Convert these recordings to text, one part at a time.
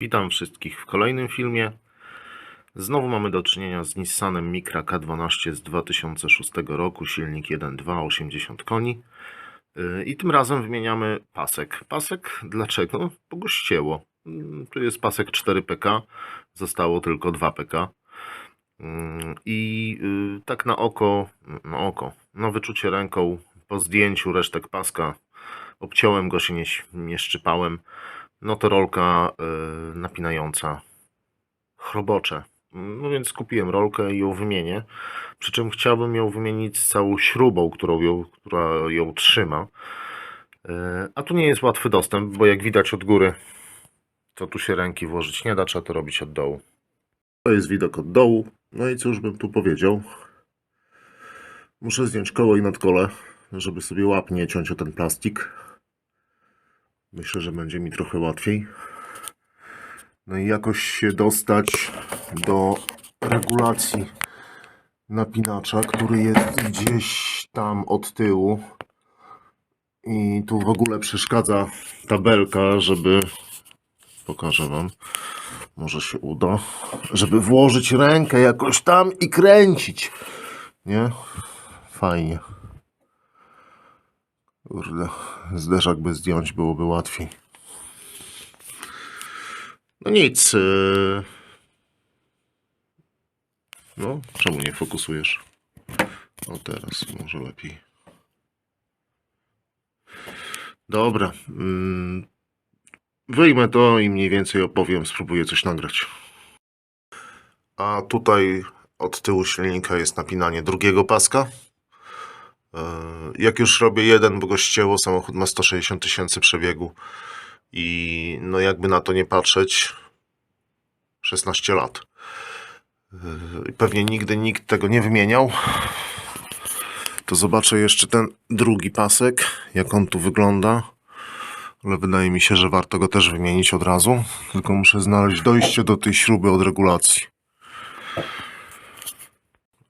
Witam wszystkich w kolejnym filmie. Znowu mamy do czynienia z Nissanem Micra K12 z 2006 roku, silnik 1.2, 80 koni. Yy, I tym razem wymieniamy pasek. Pasek dlaczego? Bo go ścięło. Yy, Tu jest pasek 4PK, zostało tylko 2PK. Yy, I yy, tak na oko, na oko, na wyczucie ręką, po zdjęciu resztek paska, obciąłem go się, nie, nie szczypałem. No to rolka y, napinająca chrobocze. No więc kupiłem rolkę i ją wymienię. Przy czym chciałbym ją wymienić z całą śrubą, którą ją, która ją trzyma. Y, a tu nie jest łatwy dostęp, bo jak widać od góry, to tu się ręki włożyć nie da, trzeba to robić od dołu. To jest widok od dołu. No i cóż bym tu powiedział. Muszę zdjąć koło i nadkole, żeby sobie łap nie ciąć o ten plastik. Myślę, że będzie mi trochę łatwiej. No i jakoś się dostać do regulacji napinacza, który jest gdzieś tam od tyłu. I tu w ogóle przeszkadza tabelka, żeby. Pokażę Wam. Może się uda. Żeby włożyć rękę jakoś tam i kręcić. Nie? Fajnie. Kurde, zderzak by zdjąć byłoby łatwiej. No nic. yy. No, czemu nie fokusujesz? O teraz może lepiej. Dobra. mm, Wyjmę to i mniej więcej opowiem, spróbuję coś nagrać. A tutaj od tyłu silnika jest napinanie drugiego paska. E, Jak już robię jeden, bo go ścięło, samochód ma 160 tysięcy przebiegu i no jakby na to nie patrzeć, 16 lat. E, Pewnie nigdy nikt tego nie wymieniał. To zobaczę jeszcze ten drugi pasek, jak on tu wygląda. Ale wydaje mi się, że warto go też wymienić od razu. Tylko muszę znaleźć dojście do tej śruby od regulacji.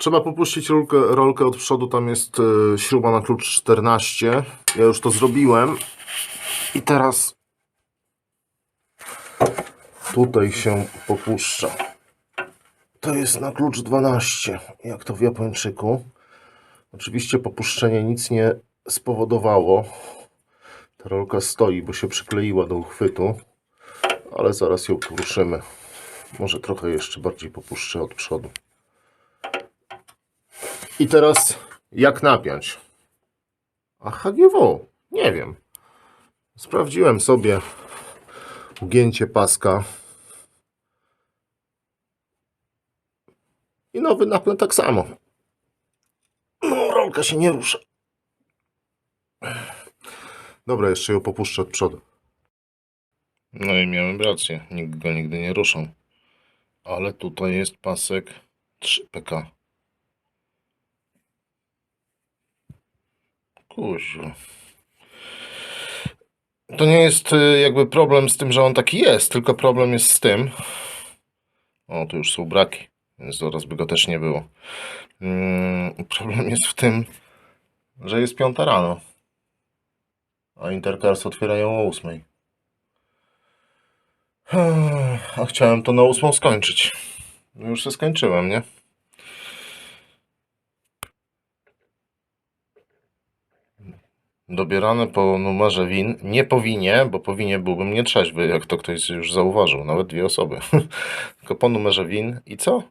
Trzeba popuścić rolkę, rolkę od przodu, tam jest e, śruba na klucz 14. Ja już to zrobiłem. I teraz tutaj się popuszcza. To jest na klucz 12, jak to w Japończyku. Oczywiście popuszczenie nic nie spowodowało. Ta rolka stoi, bo się przykleiła do uchwytu, ale zaraz ją poruszymy. Może trochę jeszcze bardziej popuszczę od przodu. I teraz jak napiąć? A HGW? Nie wiem. Sprawdziłem sobie ugięcie paska. I nowy napęd tak samo. No, rolka się nie rusza. Dobra, jeszcze ją popuszczę od przodu. No i miałem rację. Nikt go nigdy nie ruszał. Ale tutaj jest pasek 3PK. Kuźwa. To nie jest y, jakby problem z tym, że on taki jest, tylko problem jest z tym. O, tu już są braki, więc zaraz by go też nie było. Mm, problem jest w tym, że jest piąta rano, a Intercars otwierają o ósmej. A chciałem to na ósmą skończyć. No już się skończyłem, nie? Dobierane po numerze win. Nie powinie, bo powinie byłbym nietrzeźwy, jak to ktoś już zauważył, nawet dwie osoby. Tylko po numerze win i co?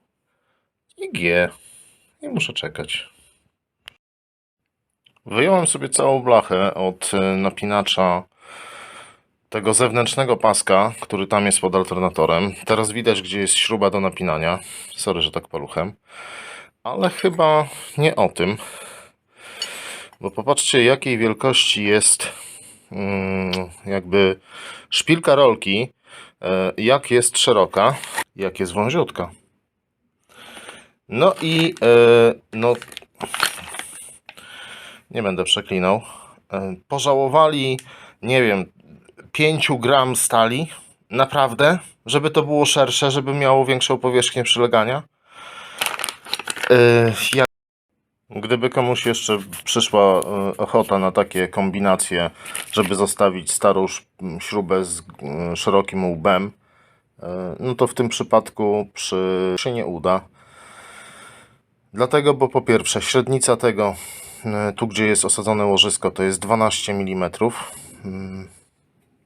I G. I muszę czekać. Wyjąłem sobie całą blachę od y, napinacza tego zewnętrznego paska, który tam jest pod alternatorem. Teraz widać, gdzie jest śruba do napinania. Sorry, że tak paluchem. Ale chyba nie o tym. Bo popatrzcie, jakiej wielkości jest mm, jakby szpilka rolki, e, jak jest szeroka, jak jest wąziutka. No i e, no nie będę przeklinał. E, Pożałowali, nie wiem, 5 gram stali, naprawdę, żeby to było szersze, żeby miało większą powierzchnię przylegania. Gdyby komuś jeszcze przyszła e, ochota na takie kombinacje, żeby zostawić starą śrubę z e, szerokim łbem e, no to w tym przypadku przy... się nie uda. Dlatego, bo po pierwsze średnica tego, tu gdzie jest osadzone łożysko, to jest 12 mm. Mm,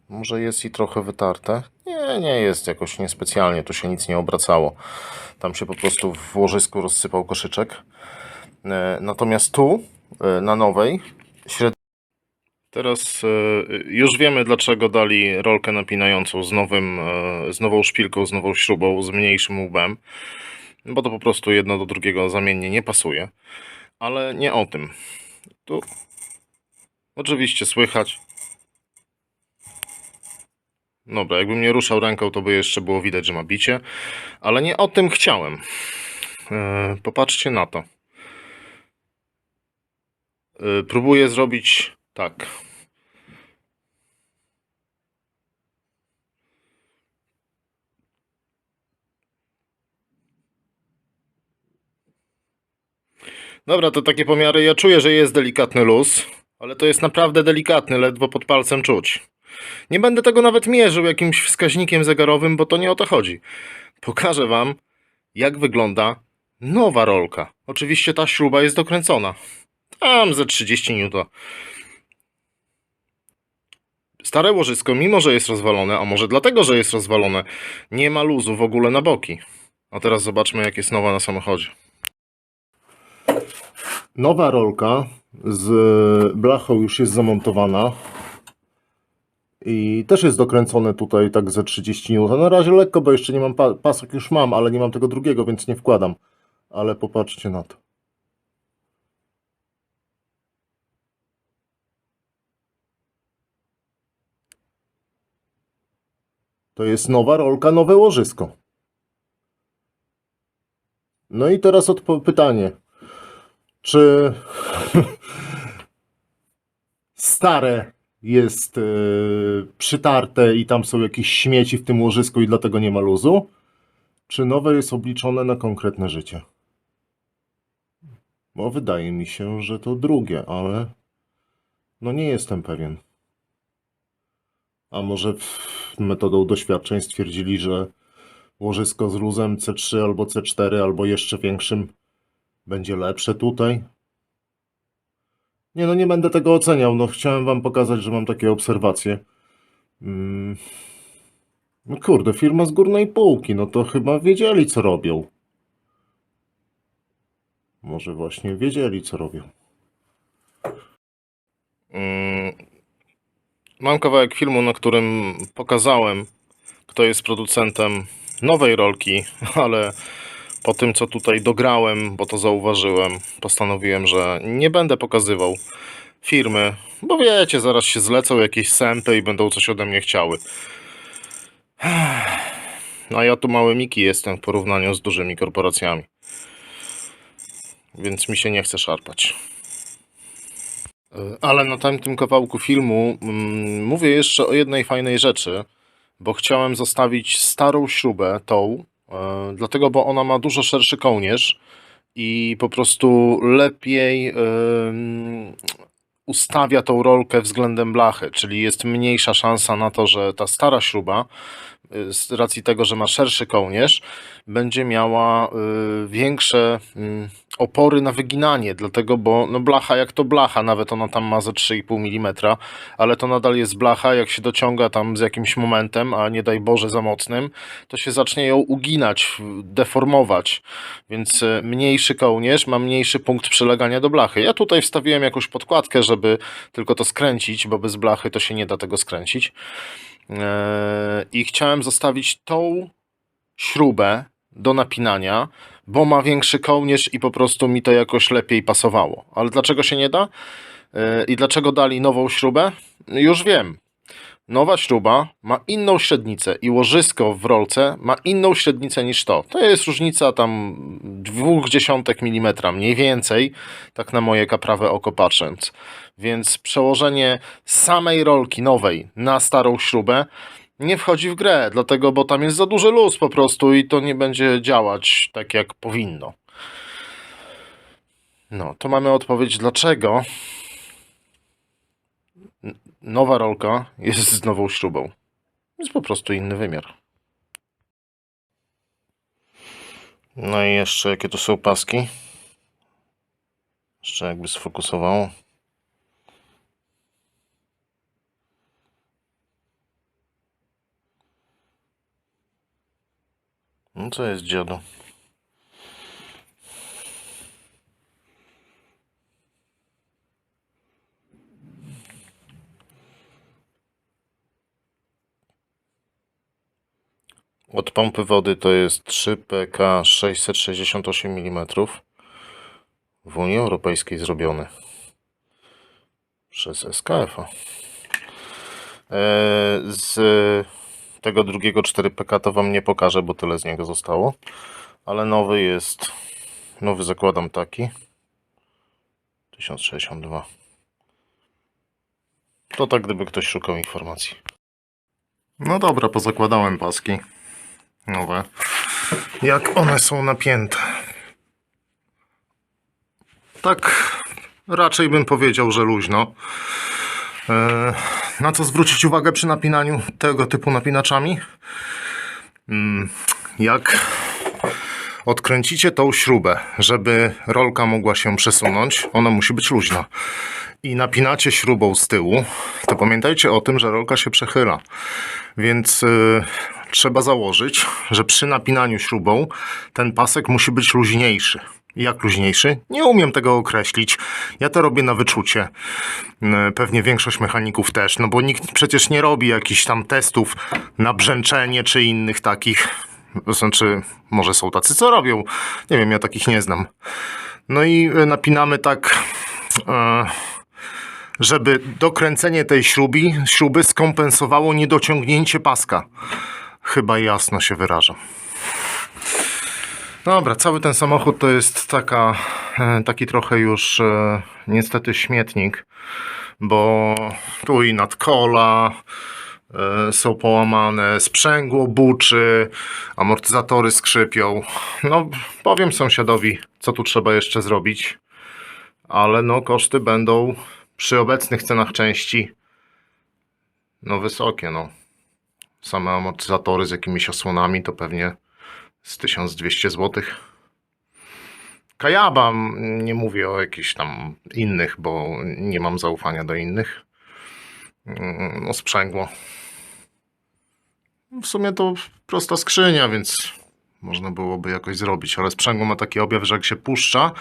Może jest i trochę wytarte. Nie, nie jest jakoś niespecjalnie, tu się nic nie obracało. Tam się po prostu w łożysku rozsypał koszyczek. E, Natomiast tu, e, na nowej, średnica. Teraz e, już wiemy, dlaczego dali rolkę napinającą z, nowym, z nową szpilką, z nową śrubą, z mniejszym łbem, bo to po prostu jedno do drugiego zamiennie nie pasuje. Ale nie o tym. Tu oczywiście słychać. Dobra, jakbym nie ruszał ręką, to by jeszcze było widać, że ma bicie, ale nie o tym chciałem. Popatrzcie na to. E, Próbuję zrobić tak. Dobra, to takie pomiary. Ja czuję, że jest delikatny luz, ale to jest naprawdę delikatny, ledwo pod palcem czuć. Nie będę tego nawet mierzył jakimś wskaźnikiem zegarowym, bo to nie o to chodzi. Pokażę wam, jak wygląda nowa rolka. Oczywiście ta śruba jest dokręcona. Tam ze 30 N. Stare łożysko, mimo że jest rozwalone, a może dlatego, że jest rozwalone, nie ma luzu w ogóle na boki. A teraz zobaczmy, jak jest nowa na samochodzie. Nowa rolka z blachą już jest zamontowana. I też jest dokręcone tutaj tak ze 30 N. Na razie lekko, bo jeszcze nie mam pa pasek, już mam, ale nie mam tego drugiego, więc nie wkładam. Ale popatrzcie na to. To jest nowa rolka, nowe łożysko. No i teraz pytanie. Czy stare jest yy, przytarte i tam są jakieś śmieci w tym łożysku i dlatego nie ma luzu? Czy nowe jest obliczone na konkretne życie? Bo wydaje mi się, że to drugie, ale no nie jestem pewien. A może metodą doświadczeń stwierdzili, że łożysko z luzem C3 albo C4 albo jeszcze większym będzie lepsze tutaj? Nie no, nie będę tego oceniał. No chciałem wam pokazać, że mam takie obserwacje. Mm. No kurde, firma z górnej półki, no to chyba wiedzieli co robią. Może właśnie wiedzieli co robią. Mm, Mam kawałek filmu, na którym pokazałem, kto jest producentem nowej rolki, ale po tym, co tutaj dograłem, bo to zauważyłem, postanowiłem, że nie będę pokazywał firmy, bo wiecie, zaraz się zlecą jakieś sępy i będą coś ode mnie chciały. No a ja tu mały Miki jestem w porównaniu z dużymi korporacjami. Więc mi się nie chce szarpać. Ale na tamtym kawałku filmu mm, mówię jeszcze o jednej fajnej rzeczy, bo chciałem zostawić starą śrubę, tą, e, dlatego, bo ona ma dużo szerszy kołnierz i po prostu lepiej em, ustawia tą rolkę względem blachy, czyli jest mniejsza szansa na to, że ta stara śruba, y, z racji tego, że ma szerszy kołnierz, będzie miała y, większe mm, opory na wyginanie, dlatego, bo no blacha jak to blacha, nawet ona tam ma ze 3,5 mm, ale to nadal jest blacha, jak się dociąga tam z jakimś momentem, a nie daj Boże za mocnym, to się zacznie ją uginać, deformować, więc y, mniejszy kołnierz ma mniejszy punkt przylegania do blachy. Ja tutaj wstawiłem jakąś podkładkę, żeby tylko to skręcić, bo bez blachy to się nie da tego skręcić. Eee, I chciałem zostawić tą śrubę do napinania, bo ma większy kołnierz i po prostu mi to jakoś lepiej pasowało. Ale dlaczego się nie da? Yy, I dlaczego dali nową śrubę? Już wiem. Nowa śruba ma inną średnicę i łożysko w rolce ma inną średnicę niż to. To jest różnica tam dwóch dziesiątek milimetra, mniej więcej, tak na moje kaprawe oko patrząc. Więc przełożenie samej rolki nowej na starą śrubę nie wchodzi w grę, dlatego, bo tam jest za duży luz po prostu i to nie będzie działać tak jak powinno. No, to mamy odpowiedź, dlaczego nowa rolka jest z nową śrubą. Jest po prostu inny wymiar. No i jeszcze jakie to są paski? Jeszcze jakby sfokusowało. No co jest dziadu? Od pompy wody to jest 3PK 668 mm. W Unii Europejskiej zrobiony przez SKF. -a. E, Z tego drugiego 4PK to Wam nie pokażę, bo tyle z niego zostało. Ale nowy jest, nowy zakładam taki. 1062. To tak, gdyby ktoś szukał informacji. No dobra, pozakładałem paski nowe. Jak one są napięte. Tak, raczej bym powiedział, że luźno. E, Na co zwrócić uwagę przy napinaniu tego typu napinaczami? Mm, Jak odkręcicie tą śrubę, żeby rolka mogła się przesunąć, ona musi być luźna. I napinacie śrubą z tyłu, to pamiętajcie o tym, że rolka się przechyla. Więc y, trzeba założyć, że przy napinaniu śrubą ten pasek musi być luźniejszy. Jak luźniejszy? Nie umiem tego określić. Ja to robię na wyczucie. Y, Pewnie większość mechaników też, no bo nikt przecież nie robi jakichś tam testów na brzęczenie czy innych takich. Znaczy, może są tacy, co robią. Nie wiem, ja takich nie znam. No i y, napinamy tak. e, żeby dokręcenie tej śrubi, śruby skompensowało niedociągnięcie paska. Chyba jasno się wyrażam. Dobra, cały ten samochód to jest taka, e, taki trochę już e, niestety śmietnik, bo tu i nadkola e, są połamane, sprzęgło buczy, amortyzatory skrzypią. No, powiem sąsiadowi, co tu trzeba jeszcze zrobić, ale no koszty będą przy obecnych cenach części no wysokie, no. Same amortyzatory z jakimiś osłonami to pewnie z 1200 zł. Kajaba, nie mówię o jakichś tam innych, bo nie mam zaufania do innych. No sprzęgło. W sumie to prosta skrzynia, więc można byłoby jakoś zrobić, ale sprzęgło ma taki objaw, że jak się puszcza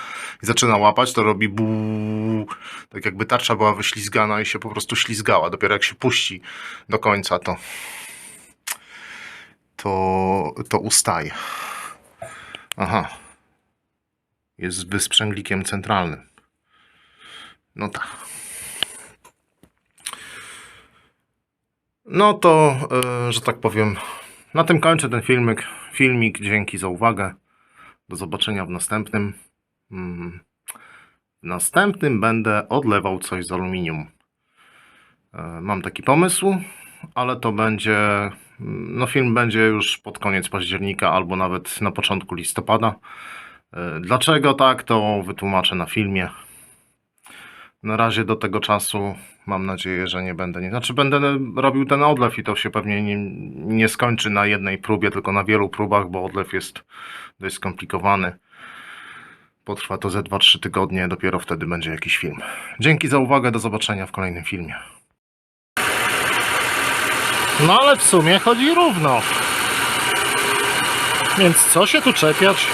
i zaczyna łapać, to robi bu, tak jakby tarcza była wyślizgana i się po prostu ślizgała. Dopiero jak się puści do końca, to to, to ustaje. Aha. Jest wysprzęglikiem centralnym. No tak. No to, e, że tak powiem, na tym kończę ten filmik. Filmik, dzięki za uwagę. Do zobaczenia w następnym. Mm. W następnym będę odlewał coś z aluminium. E, Mam taki pomysł, ale to będzie. No, film będzie już pod koniec października albo nawet na początku listopada. E, Dlaczego tak, to wytłumaczę na filmie. Na razie do tego czasu mam nadzieję, że nie będę. Znaczy, będę robił ten odlew i to się pewnie nie, nie skończy na jednej próbie, tylko na wielu próbach, bo odlew jest dość skomplikowany. Potrwa to ze 2-3 tygodnie, dopiero wtedy będzie jakiś film. Dzięki za uwagę, do zobaczenia w kolejnym filmie. No ale w sumie chodzi równo. Więc co się tu czepiać?